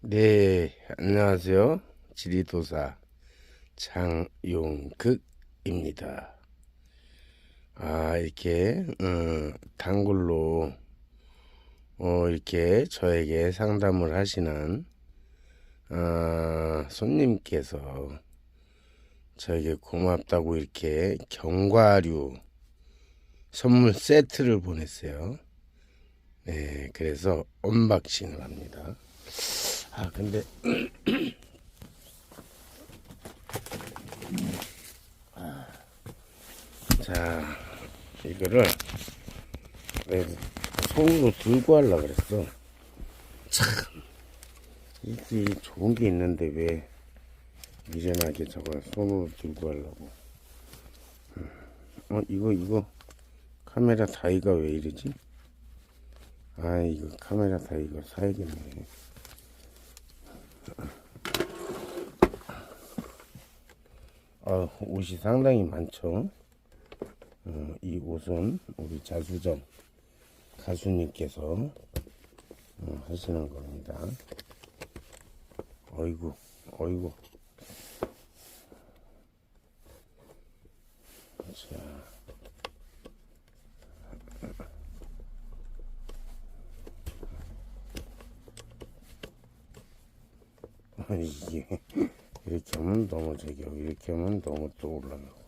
네, 안녕하세요. 지리도사 장용극입니다. 아, 이렇게, 어, 단골로, 어, 이렇게 저에게 상담을 하시는, 아, 손님께서 저에게 고맙다고 이렇게 견과류 선물 세트를 보냈어요. 네, 그래서 언박싱을 합니다. 아 근데 아, 자 이거를 내 손으로 들고 하려 그랬어? 참. 이게 좋은 게 있는데 왜 미련하게 저걸 손으로 들고 하려고? 음. 어 이거 이거 카메라 다이가 왜 이러지? 아 이거 카메라 다이가 사야겠네 아, 옷이 상당히 많죠. 어, 이 옷은 우리 자수정 가수님께서 어, 하시는 겁니다. 어이구, 어이구. 자. 이게. 이렇게 하면 너무 저기 이렇게 하면 너무 또 올라가고.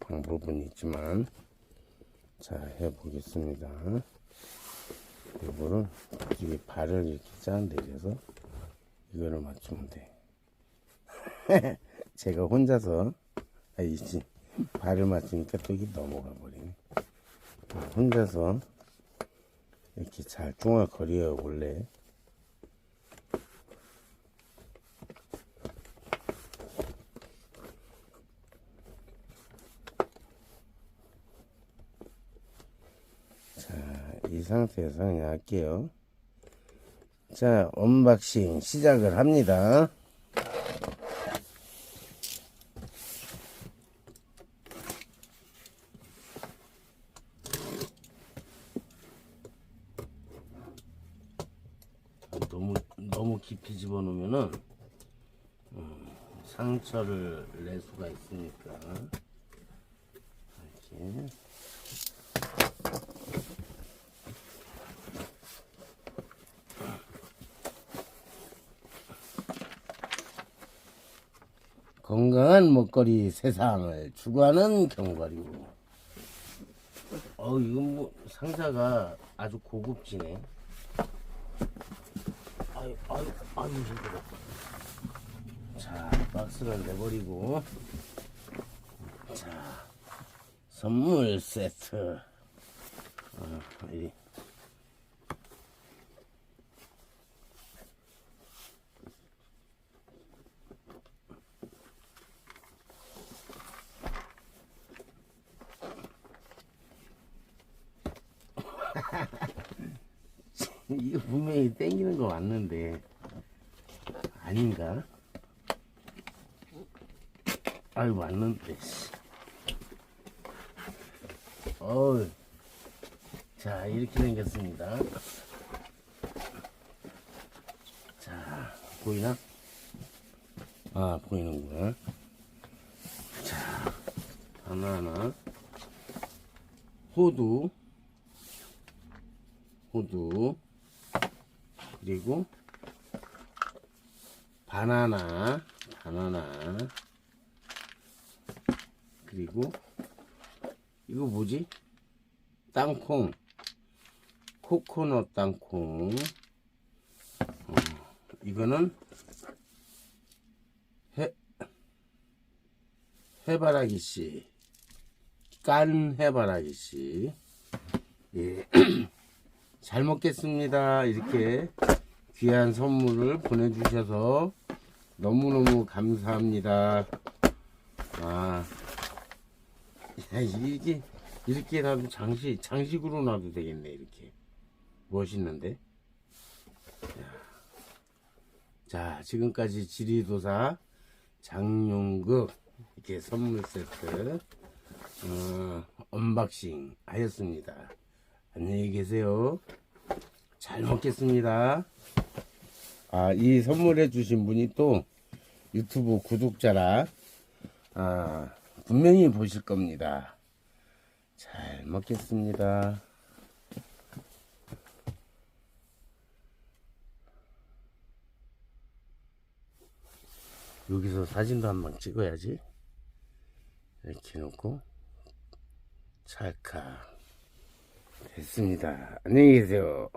방법은 있지만 자 해보겠습니다. 이거를 이게 발을 이렇게 짜 내려서 이거를 맞추면 돼. 제가 혼자서 아이지 발을 맞추니까 또 이게 넘어가 버리네. 혼자서 이렇게 잘 중얼거려요 원래 이 상태에서 그냥 할게요. 자, 언박싱 시작을 합니다. 너무 너무 깊이 집어넣으면은 음, 상처를 낼 수가 있으니까 이렇게 건강한 먹거리 세상을 추구하는 견과류. 어, 이건 뭐 상자가 아주 고급지네. 아유, 아유, 아유, 힘들어. 자, 박스를 내버리고. 자, 선물 세트. 어, 이. 이거 분명히 땡기는 거 맞는데. 아닌가? 아유 맞는데. 어우 자 이렇게 생겼습니다. 자 보이나? 아 보이는구나. 자 하나하나 호두 호두 그리고 바나나 바나나 그리고 이거 뭐지? 땅콩 코코넛 땅콩. 어, 이거는 해 해바라기 씨 깐 해바라기 씨. 예. 잘 먹겠습니다. 이렇게 귀한 선물을 보내주셔서 너무너무 감사합니다. 아, 야, 이게, 이렇게 놔도 장식, 장식으로 놔도 되겠네, 이렇게. 멋있는데? 자, 지금까지 지리도사 장용극, 이렇게 선물 세트, 어, 언박싱 하였습니다. 안녕히 계세요. 잘 먹겠습니다. 아, 이 선물해 주신 분이 또 유튜브 구독자라, 아, 분명히 보실 겁니다. 잘 먹겠습니다. 여기서 사진도 한방 찍어야지. 이렇게 놓고, 찰칵. 됐습니다. 안녕히 계세요.